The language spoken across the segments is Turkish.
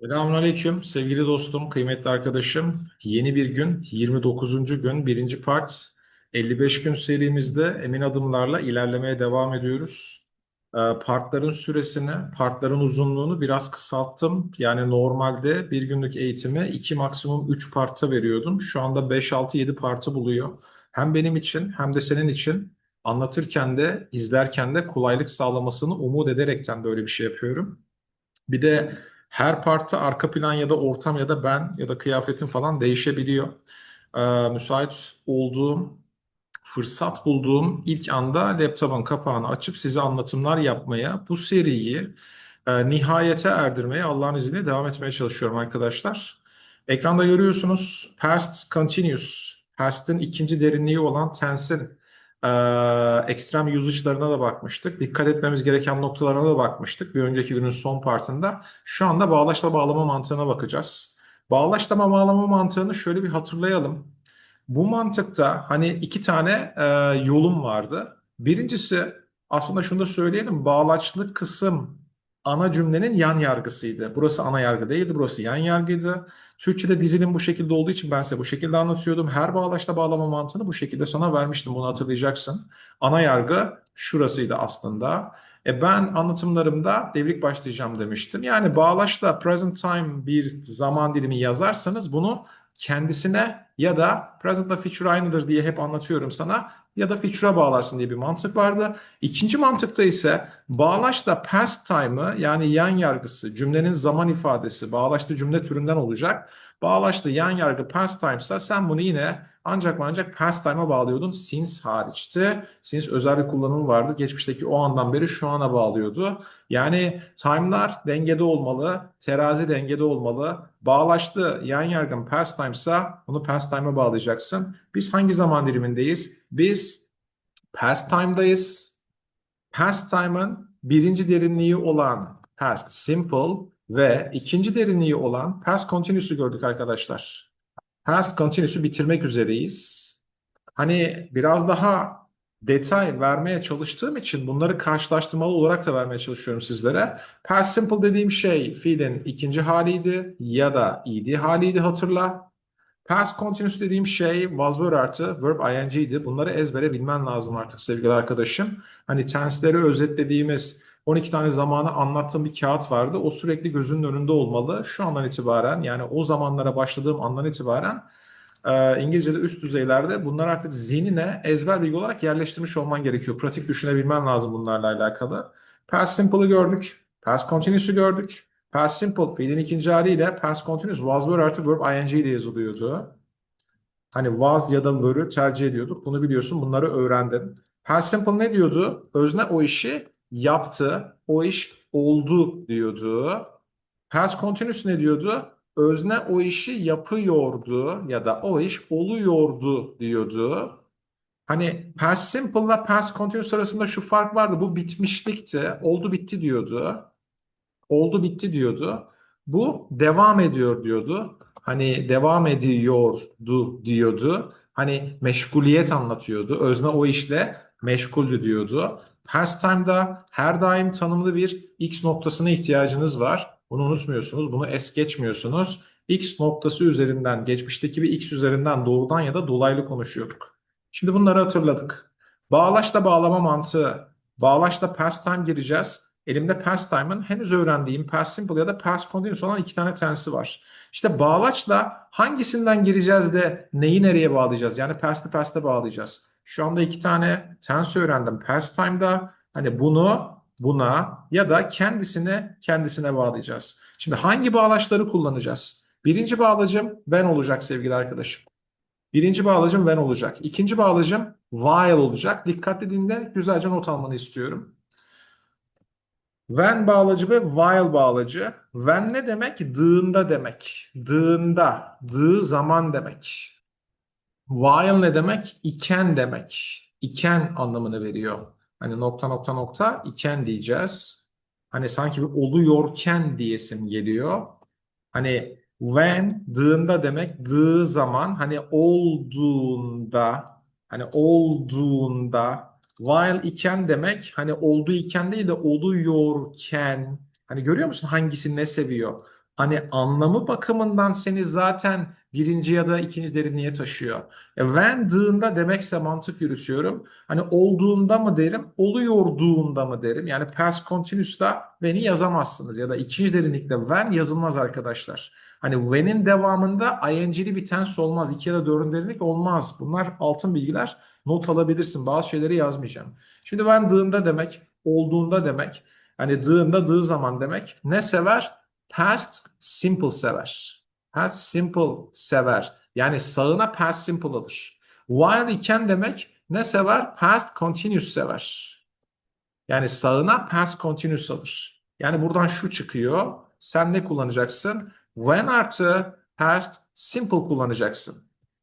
Selamünaleyküm sevgili dostum, kıymetli arkadaşım. Yeni bir gün, 29. gün, birinci part. 55 gün serimizde emin adımlarla ilerlemeye devam ediyoruz. Ee, Partların süresini, partların uzunluğunu biraz kısalttım. Yani normalde bir günlük eğitimi 2 maksimum 3 parta veriyordum. Şu anda 5, 6, 7 partı buluyor. Hem benim için hem de senin için anlatırken de izlerken de kolaylık sağlamasını umut ederekten böyle bir şey yapıyorum. Bir de her partta arka plan ya da ortam ya da ben ya da kıyafetim falan değişebiliyor. Ee, müsait olduğum, fırsat bulduğum ilk anda laptopun kapağını açıp size anlatımlar yapmaya, bu seriyi e, nihayete erdirmeye Allah'ın izniyle devam etmeye çalışıyorum arkadaşlar. Ekranda görüyorsunuz past continuous, past'in ikinci derinliği olan tense'in e, ekstrem usage'larına da bakmıştık. Dikkat etmemiz gereken noktalarına da bakmıştık bir önceki günün son partında. Şu anda bağlaçla bağlama mantığına bakacağız. Bağlaçlama bağlama mantığını şöyle bir hatırlayalım. Bu mantıkta hani iki tane e, yolum vardı. Birincisi aslında şunu da söyleyelim. Bağlaçlı kısım ana cümlenin yan yargısıydı. Burası ana yargı değildi, burası yan yargıydı. Türkçe'de dizilim bu şekilde olduğu için ben size bu şekilde anlatıyordum. Her bağlaçla bağlama mantığını bu şekilde sana vermiştim. Bunu hatırlayacaksın. Ana yargı şurasıydı aslında. E ben anlatımlarımda devrik başlayacağım demiştim. Yani bağlaçla present time bir zaman dilimi yazarsanız bunu kendisine ya da present'la feature aynıdır diye hep anlatıyorum sana ya da feature'a bağlarsın diye bir mantık vardı. İkinci mantıkta ise bağlaçla past time'ı yani yan yargısı cümlenin zaman ifadesi bağlaçlı cümle türünden olacak. Bağlaçlı yan yargı past time'sa sen bunu yine ancak ancak past time'a bağlıyordun since hariçti. Since özel bir kullanımı vardı. Geçmişteki o andan beri şu ana bağlıyordu. Yani time'lar dengede olmalı, terazi dengede olmalı. Bağlaçlı yan yargın past time'sa bunu past time'a bağlayacaksın. Biz hangi zaman dilimindeyiz? Biz past time'dayız. Past time'ın birinci derinliği olan past simple ve ikinci derinliği olan past continuous'u gördük arkadaşlar. Past continuous'u bitirmek üzereyiz. Hani biraz daha detay vermeye çalıştığım için bunları karşılaştırmalı olarak da vermeye çalışıyorum sizlere. Past simple dediğim şey fiilin ikinci haliydi ya da id haliydi hatırla. Past continuous dediğim şey was were artı verb ing'di. Bunları ezbere bilmen lazım artık sevgili arkadaşım. Hani tense'leri özetlediğimiz 12 tane zamanı anlattığım bir kağıt vardı. O sürekli gözünün önünde olmalı. Şu andan itibaren yani o zamanlara başladığım andan itibaren e, İngilizce'de üst düzeylerde bunlar artık zihnine ezber bilgi olarak yerleştirmiş olman gerekiyor. Pratik düşünebilmen lazım bunlarla alakalı. Past simple'ı gördük. Past continuous'u gördük. Past simple fiilin ikinci haliyle past continuous was were artı verb ing ile yazılıyordu. Hani was ya da were'ü tercih ediyorduk. Bunu biliyorsun. Bunları öğrendin. Past simple ne diyordu? Özne o işi yaptı. O iş oldu diyordu. Past continuous ne diyordu? Özne o işi yapıyordu ya da o iş oluyordu diyordu. Hani past simple ile past continuous arasında şu fark vardı. Bu bitmişlikti. Oldu bitti diyordu. Oldu bitti diyordu. Bu devam ediyor diyordu. Hani devam ediyordu diyordu. Hani meşguliyet anlatıyordu. Özne o işle meşguldü diyordu. Past time'da her daim tanımlı bir x noktasına ihtiyacınız var. Bunu unutmuyorsunuz. Bunu es geçmiyorsunuz. X noktası üzerinden, geçmişteki bir X üzerinden doğrudan ya da dolaylı konuşuyorduk. Şimdi bunları hatırladık. Bağlaçla bağlama mantığı. Bağlaçla past time gireceğiz. Elimde past time'ın henüz öğrendiğim past simple ya da past continuous olan iki tane tensi var. İşte bağlaçla hangisinden gireceğiz de neyi nereye bağlayacağız? Yani past'ı past'a bağlayacağız. Şu anda iki tane tense öğrendim past time'da. Hani bunu buna ya da kendisine kendisine bağlayacağız. Şimdi hangi bağlaçları kullanacağız? Birinci bağlacım ben olacak sevgili arkadaşım. Birinci bağlacım when olacak. İkinci bağlacım while olacak. Dikkatli dinle, güzelce not almanı istiyorum. When bağlacı ve while bağlacı. When ne demek? Dığında demek. Dığında, dığı zaman demek. While ne demek? İken demek. İken anlamını veriyor. Hani nokta nokta nokta iken diyeceğiz. Hani sanki bir oluyorken diyesim geliyor. Hani when dığında demek dığı zaman hani olduğunda hani olduğunda while iken demek hani olduğu iken değil de oluyorken hani görüyor musun hangisi ne seviyor? Hani anlamı bakımından seni zaten birinci ya da ikinci derinliğe taşıyor. E, when'dığında demekse mantık yürütüyorum. Hani olduğunda mı derim, oluyorduğunda mı derim. Yani past continuous'ta when'i yazamazsınız ya da ikinci derinlikte when yazılmaz arkadaşlar. Hani when'in devamında ing'li bir tense olmaz. İki ya da dördüncü derinlik olmaz. Bunlar altın bilgiler. Not alabilirsin. Bazı şeyleri yazmayacağım. Şimdi when'dığında demek, olduğunda demek. Hani dığında dığı zaman demek. Ne sever? Past simple sever. Past simple sever. Yani sağına past simple alır. While iken demek ne sever? Past continuous sever. Yani sağına past continuous alır. Yani buradan şu çıkıyor. Sen ne kullanacaksın? When artı past simple kullanacaksın.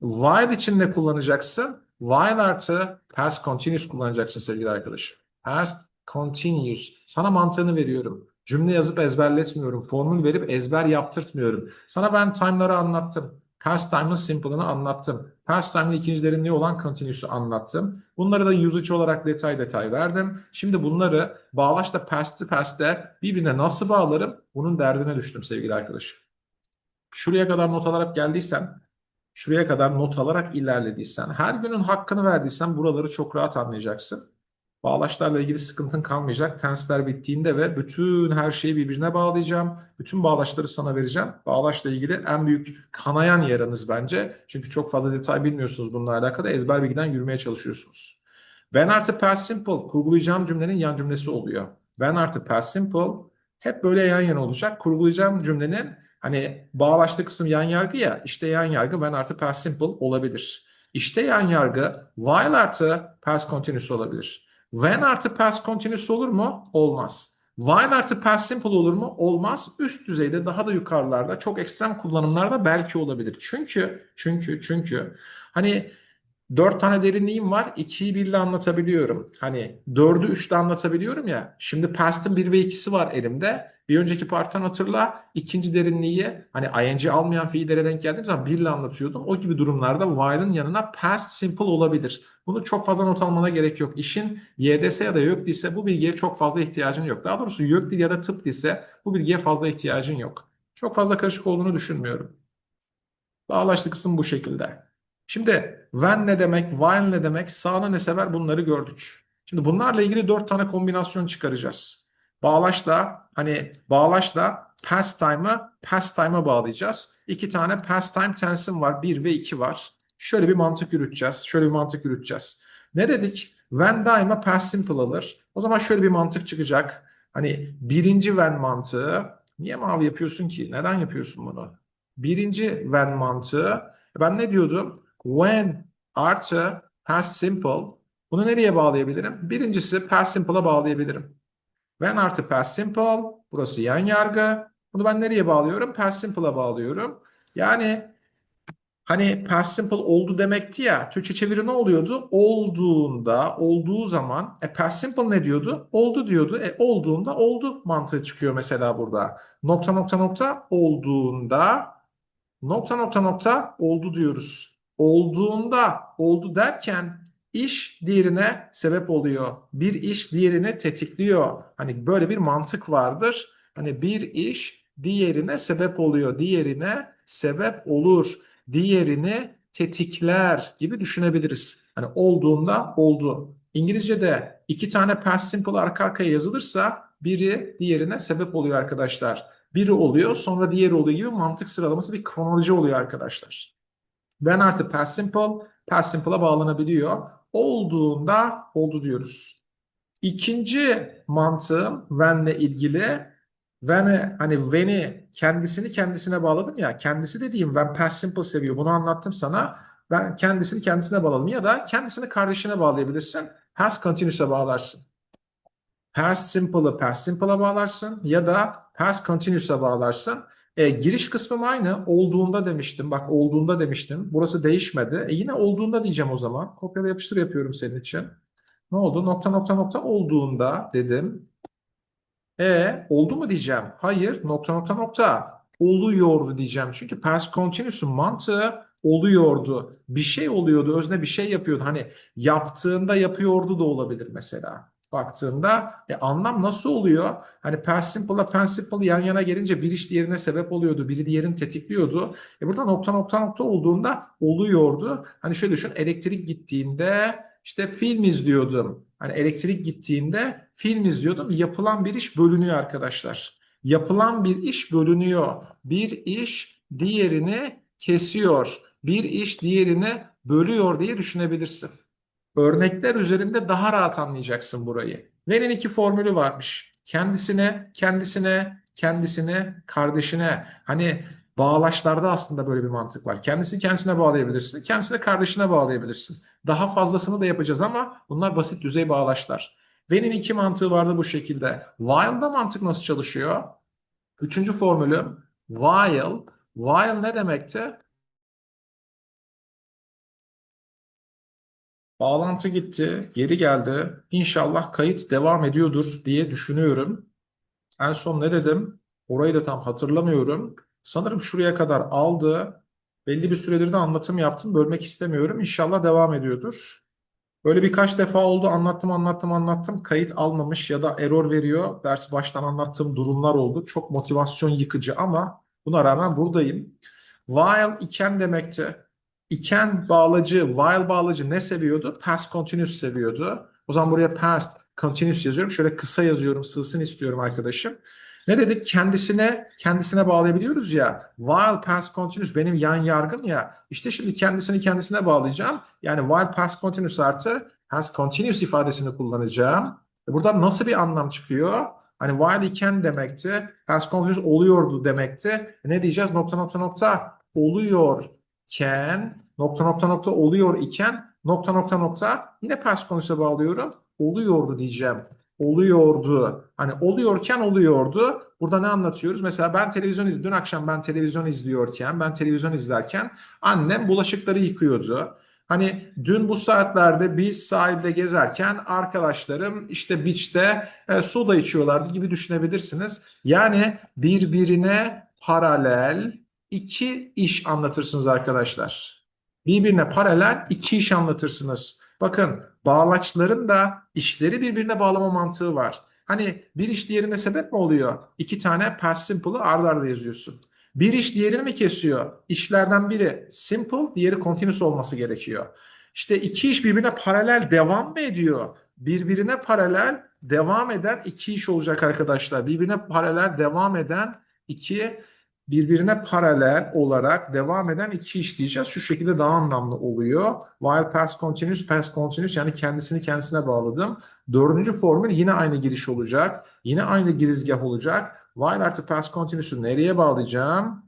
While için ne kullanacaksın? While artı past continuous kullanacaksın sevgili arkadaşım. Past continuous. Sana mantığını veriyorum. Cümle yazıp ezberletmiyorum. Formül verip ezber yaptırtmıyorum. Sana ben time'ları anlattım. Past time'ın simple'ını anlattım. Past time'ın ikinci derinliği olan continuous'u anlattım. Bunları da usage olarak detay detay verdim. Şimdi bunları bağlaçla past'ı past'e birbirine nasıl bağlarım? Bunun derdine düştüm sevgili arkadaşım. Şuraya kadar not alarak geldiysen, şuraya kadar not alarak ilerlediysen, her günün hakkını verdiysen buraları çok rahat anlayacaksın. Bağlaçlarla ilgili sıkıntın kalmayacak. Tensler bittiğinde ve bütün her şeyi birbirine bağlayacağım. Bütün bağlaçları sana vereceğim. Bağlaçla ilgili en büyük kanayan yaranız bence. Çünkü çok fazla detay bilmiyorsunuz bununla alakalı. Ezber bilgiden yürümeye çalışıyorsunuz. When artı past simple kurgulayacağım cümlenin yan cümlesi oluyor. When artı past simple hep böyle yan yana olacak. Kurgulayacağım cümlenin hani bağlaçlı kısım yan yargı ya işte yan yargı when artı past simple olabilir. İşte yan yargı while artı past continuous olabilir. When artı past continuous olur mu? Olmaz. While artı past simple olur mu? Olmaz. Üst düzeyde daha da yukarılarda çok ekstrem kullanımlarda belki olabilir. Çünkü çünkü çünkü hani dört tane derinliğim var. 2'yi birle anlatabiliyorum. Hani dördü üçle anlatabiliyorum ya. Şimdi past'ın bir ve ikisi var elimde. Bir önceki parttan hatırla. ikinci derinliği hani ing almayan fiillere denk geldiğim zaman birle anlatıyordum. O gibi durumlarda while'ın yanına past simple olabilir. Bunu çok fazla not almana gerek yok. İşin YDS ya da YÖK ise bu bilgiye çok fazla ihtiyacın yok. Daha doğrusu YÖK dil ya da tıp ise bu bilgiye fazla ihtiyacın yok. Çok fazla karışık olduğunu düşünmüyorum. Bağlaçlı kısım bu şekilde. Şimdi when ne demek, while ne demek, sağına ne sever bunları gördük. Şimdi bunlarla ilgili dört tane kombinasyon çıkaracağız. Bağlaçla hani bağlaçla past time'ı past time'a bağlayacağız. İki tane past time tense'im var. Bir ve iki var. Şöyle bir mantık yürüteceğiz. Şöyle bir mantık yürüteceğiz. Ne dedik? When daima past simple alır. O zaman şöyle bir mantık çıkacak. Hani birinci when mantığı. Niye mavi yapıyorsun ki? Neden yapıyorsun bunu? Birinci when mantığı. Ben ne diyordum? When artı past simple. Bunu nereye bağlayabilirim? Birincisi past simple'a bağlayabilirim. When artı past simple. Burası yan yargı. Bunu ben nereye bağlıyorum? Past simple'a bağlıyorum. Yani Hani past simple oldu demekti ya. Türkçe çeviri ne oluyordu? Olduğunda, olduğu zaman. E past simple ne diyordu? Oldu diyordu. E olduğunda oldu mantığı çıkıyor mesela burada. Nokta nokta nokta olduğunda nokta nokta nokta oldu diyoruz. Olduğunda oldu derken iş diğerine sebep oluyor. Bir iş diğerini tetikliyor. Hani böyle bir mantık vardır. Hani bir iş diğerine sebep oluyor. Diğerine sebep olur diğerini tetikler gibi düşünebiliriz. Hani olduğunda oldu. İngilizce'de iki tane past simple arka arkaya yazılırsa biri diğerine sebep oluyor arkadaşlar. Biri oluyor sonra diğeri oluyor gibi mantık sıralaması bir kronoloji oluyor arkadaşlar. When artı past simple past simple'a bağlanabiliyor. Olduğunda oldu diyoruz. İkinci mantığım when'le ilgili When'e hani when'i kendisini kendisine bağladım ya. Kendisi dediğim when past simple seviyor. Bunu anlattım sana. Ben kendisini kendisine bağladım ya da kendisini kardeşine bağlayabilirsin. Past continuous'a bağlarsın. Past simple'ı past simple'a bağlarsın ya da past continuous'a bağlarsın. E, giriş kısmım aynı. Olduğunda demiştim. Bak olduğunda demiştim. Burası değişmedi. E, yine olduğunda diyeceğim o zaman. Kopyala yapıştır yapıyorum senin için. Ne oldu? Nokta nokta nokta olduğunda dedim. E oldu mu diyeceğim. Hayır nokta nokta nokta oluyordu diyeceğim. Çünkü past continuous'un mantığı oluyordu. Bir şey oluyordu. Özne bir şey yapıyordu. Hani yaptığında yapıyordu da olabilir mesela. Baktığında e, anlam nasıl oluyor? Hani past simple'la yan yana gelince bir iş diğerine sebep oluyordu. Biri diğerini tetikliyordu. E burada nokta nokta nokta olduğunda oluyordu. Hani şöyle düşün elektrik gittiğinde işte film izliyordum. Hani elektrik gittiğinde film izliyordum. Yapılan bir iş bölünüyor arkadaşlar. Yapılan bir iş bölünüyor. Bir iş diğerini kesiyor. Bir iş diğerini bölüyor diye düşünebilirsin. Örnekler üzerinde daha rahat anlayacaksın burayı. Verin iki formülü varmış. Kendisine, kendisine, kendisine, kardeşine. Hani bağlaçlarda aslında böyle bir mantık var. Kendisini kendisine bağlayabilirsin. Kendisine kardeşine bağlayabilirsin. Daha fazlasını da yapacağız ama bunlar basit düzey bağlaçlar. Ven'in iki mantığı vardı bu şekilde. While'da mantık nasıl çalışıyor? Üçüncü formülüm while. While ne demekti? Bağlantı gitti, geri geldi. İnşallah kayıt devam ediyordur diye düşünüyorum. En son ne dedim? Orayı da tam hatırlamıyorum. Sanırım şuraya kadar aldı. Belli bir süredir de anlatım yaptım. Bölmek istemiyorum. İnşallah devam ediyordur. Böyle birkaç defa oldu. Anlattım, anlattım, anlattım. Kayıt almamış ya da error veriyor. Ders baştan anlattığım durumlar oldu. Çok motivasyon yıkıcı ama buna rağmen buradayım. While iken demekti. İken bağlacı, while bağlacı ne seviyordu? Past continuous seviyordu. O zaman buraya past continuous yazıyorum. Şöyle kısa yazıyorum. Sığsın istiyorum arkadaşım. Ne dedik? Kendisine kendisine bağlayabiliyoruz ya. While past continuous benim yan yargım ya. İşte şimdi kendisini kendisine bağlayacağım. Yani while past continuous artı past continuous ifadesini kullanacağım. E buradan nasıl bir anlam çıkıyor? Hani while iken demekti. Past continuous oluyordu demekti. Ne diyeceğiz? Nokta nokta nokta oluyorken nokta nokta nokta oluyor iken nokta nokta nokta yine past continuous'a bağlıyorum. Oluyordu diyeceğim oluyordu. Hani oluyorken oluyordu. Burada ne anlatıyoruz? Mesela ben televizyon iz dün akşam ben televizyon izliyorken, ben televizyon izlerken annem bulaşıkları yıkıyordu. Hani dün bu saatlerde biz sahilde gezerken arkadaşlarım işte beach'te e, soda içiyorlardı gibi düşünebilirsiniz. Yani birbirine paralel iki iş anlatırsınız arkadaşlar. Birbirine paralel iki iş anlatırsınız. Bakın bağlaçların da işleri birbirine bağlama mantığı var. Hani bir iş diğerine sebep mi oluyor? İki tane past simple'ı ard arda yazıyorsun. Bir iş diğerini mi kesiyor? İşlerden biri simple, diğeri continuous olması gerekiyor. İşte iki iş birbirine paralel devam mı ediyor? Birbirine paralel devam eden iki iş olacak arkadaşlar. Birbirine paralel devam eden iki birbirine paralel olarak devam eden iki iş diyeceğiz. Şu şekilde daha anlamlı oluyor. While past continuous, past continuous yani kendisini kendisine bağladım. Dördüncü formül yine aynı giriş olacak. Yine aynı girizgah olacak. While artı past continuous'u nereye bağlayacağım?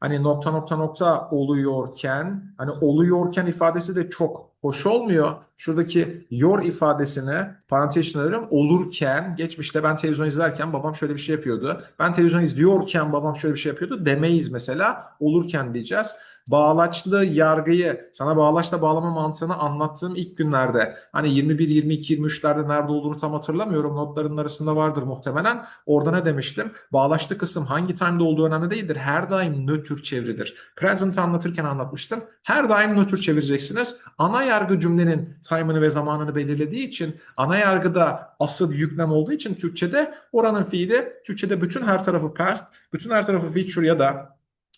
Hani nokta nokta nokta oluyorken, hani oluyorken ifadesi de çok hoş olmuyor. Şuradaki your ifadesini parantez içine alırım. Olurken, geçmişte ben televizyon izlerken babam şöyle bir şey yapıyordu. Ben televizyon izliyorken babam şöyle bir şey yapıyordu demeyiz mesela. Olurken diyeceğiz bağlaçlı yargıyı sana bağlaçla bağlama mantığını anlattığım ilk günlerde hani 21, 22, 23'lerde nerede olduğunu tam hatırlamıyorum. Notların arasında vardır muhtemelen. Orada ne demiştim? Bağlaçlı kısım hangi time'da olduğu önemli değildir. Her daim nötr çevridir. Present anlatırken anlatmıştım. Her daim nötr çevireceksiniz. Ana yargı cümlenin time'ını ve zamanını belirlediği için ana yargıda asıl yüklem olduğu için Türkçe'de oranın fiili Türkçe'de bütün her tarafı past, bütün her tarafı feature ya da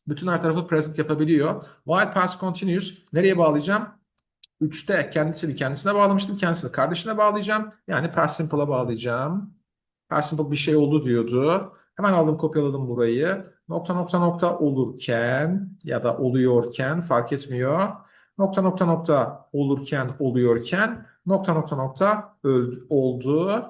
bütün her tarafı present yapabiliyor. While past continuous nereye bağlayacağım? 3'te kendisini kendisine bağlamıştım. Kendisini kardeşine bağlayacağım. Yani past simple'a bağlayacağım. Past simple bir şey oldu diyordu. Hemen aldım kopyaladım burayı. Nokta nokta nokta olurken ya da oluyorken fark etmiyor. Nokta nokta nokta olurken oluyorken nokta nokta nokta öldü, oldu.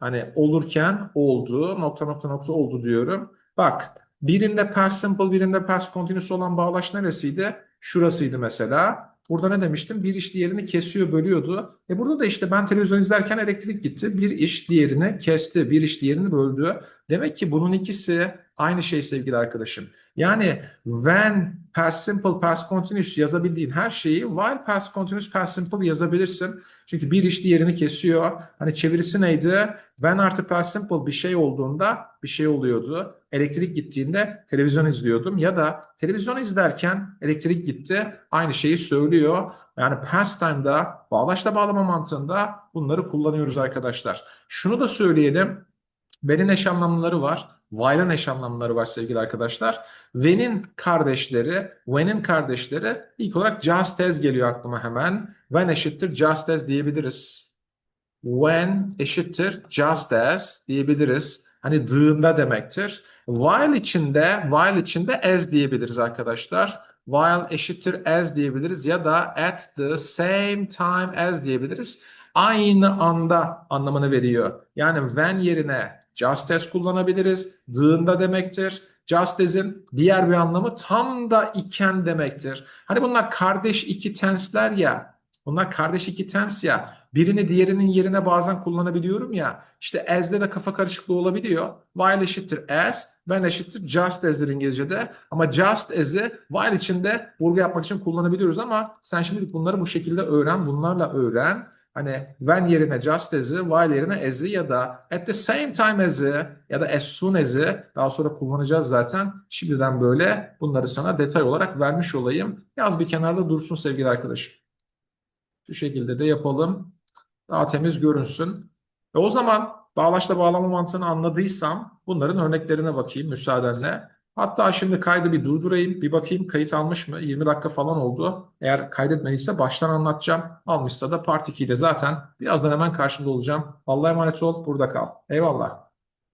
Hani olurken oldu. Nokta nokta nokta oldu diyorum. Bak Birinde past simple, birinde past continuous olan bağlaç neresiydi? Şurasıydı mesela. Burada ne demiştim? Bir iş diğerini kesiyor, bölüyordu. E burada da işte ben televizyon izlerken elektrik gitti. Bir iş diğerini kesti, bir iş diğerini böldü. Demek ki bunun ikisi aynı şey sevgili arkadaşım. Yani when past simple, past continuous yazabildiğin her şeyi while past continuous, past simple yazabilirsin. Çünkü bir iş diğerini kesiyor. Hani çevirisi neydi? When artı past simple bir şey olduğunda bir şey oluyordu. Elektrik gittiğinde televizyon izliyordum ya da televizyon izlerken elektrik gitti. Aynı şeyi söylüyor. Yani past time'da bağlaçla bağlama mantığında bunları kullanıyoruz arkadaşlar. Şunu da söyleyelim. When'in eş anlamlıları var. While'ın eş anlamlıları var sevgili arkadaşlar. When'in kardeşleri, when'in kardeşleri ilk olarak just as geliyor aklıma hemen. When eşittir just as diyebiliriz. When eşittir just as diyebiliriz. Hani dığında demektir. While içinde, while içinde as diyebiliriz arkadaşlar. While eşittir as diyebiliriz ya da at the same time as diyebiliriz. Aynı anda anlamını veriyor. Yani when yerine just as kullanabiliriz. Dığında demektir. Just as'in diğer bir anlamı tam da iken demektir. Hani bunlar kardeş iki tensler ya. Bunlar kardeş iki tens ya. Birini diğerinin yerine bazen kullanabiliyorum ya. İşte as'de de kafa karışıklığı olabiliyor. While eşittir as, when eşittir just as'dir İngilizce'de. Ama just as'i while içinde vurgu yapmak için kullanabiliyoruz ama sen şimdilik bunları bu şekilde öğren. Bunlarla öğren. Hani when yerine just as'i, while yerine as'i ya da at the same time as'i ya da as soon as'i daha sonra kullanacağız zaten. Şimdiden böyle bunları sana detay olarak vermiş olayım. Yaz bir kenarda dursun sevgili arkadaşım. Şu şekilde de yapalım. Daha temiz görünsün. E o zaman bağlaçla bağlama mantığını anladıysam bunların örneklerine bakayım müsaadenle. Hatta şimdi kaydı bir durdurayım. Bir bakayım kayıt almış mı? 20 dakika falan oldu. Eğer kaydetmediyse baştan anlatacağım. Almışsa da Part 2'de zaten birazdan hemen karşında olacağım. Allah'a emanet ol. Burada kal. Eyvallah.